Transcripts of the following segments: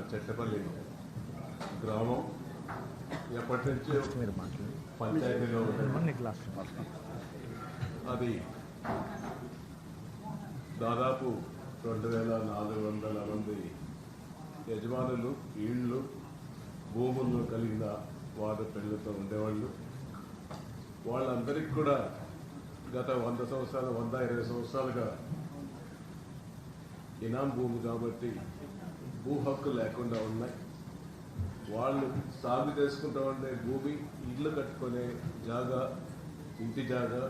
చెట్టపల్లి గ్రామం ఎప్పటి నుంచో పంచాయతీలో అది దాదాపు రెండు వేల నాలుగు వందల మంది యజమానులు ఇళ్ళు భూములు కలిగిన వారు పెళ్ళతో ఉండేవాళ్ళు. వాళ్ళందరికీ కూడా గత వంద సంవత్సరాలు వంద ఇరవై సంవత్సరాలుగా ఇనాం భూమి కాబట్టి భూ హక్కు లేకుండా ఉన్నాయి. వాళ్ళు సాగు చేసుకుంటూ ఉండే భూమి ఇల్లు కట్టుకునే జాగా ఇంటి జాగా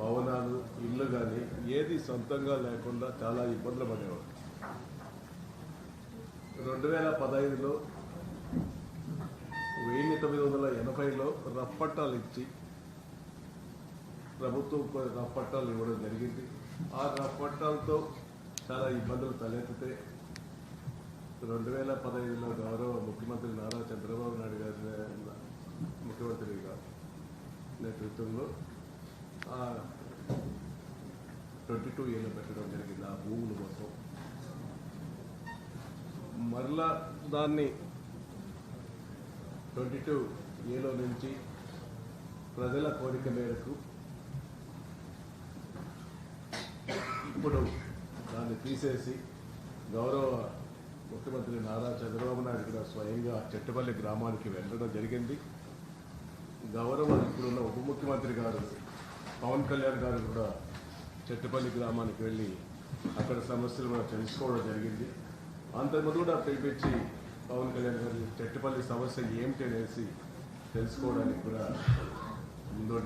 భవనాలు ఇల్లు కానీ ఏది సొంతంగా లేకుండా చాలా ఇబ్బందులు పడేవారు రెండు వేల పదహైదులో వెయ్యి తొమ్మిది వందల ఎనభైలో రప్పట్టాలు ఇచ్చి ప్రభుత్వం కొన్ని రప్పట్టాలు ఇవ్వడం జరిగింది. ఆ రప్పట్టాలతో చాలా ఇబ్బందులు తలెత్తితే రెండు వేల పదహైదులో గౌరవ ముఖ్యమంత్రి నారా చంద్రబాబు నాయుడు గారి ముఖ్యమంత్రిగా నేతృత్వంలో ట్వంటీ టూ ఏలో పెట్టడం జరిగింది ఆ భూములు మొత్తం. మరలా దాన్ని ట్వంటీ టూ ఏలో నుంచి ప్రజల కోరిక మేరకు ఇప్పుడు దాన్ని తీసేసి గౌరవ ముఖ్యమంత్రి నారా చంద్రబాబు నాయుడు కూడా స్వయంగా చెట్టుపల్లి గ్రామానికి వెళ్ళడం జరిగింది. గౌరవ ఇప్పుడున్న ఉప ముఖ్యమంత్రి గారు పవన్ కళ్యాణ్ గారు కూడా చెట్టుపల్లి గ్రామానికి వెళ్ళి అక్కడ సమస్యలు కూడా తెలుసుకోవడం జరిగింది. అంతకుముందు కూడా పిలిపించి పవన్ కళ్యాణ్ గారు చెట్టుపల్లి సమస్య ఏమిటి అనేసి తెలుసుకోవడానికి కూడా ముందు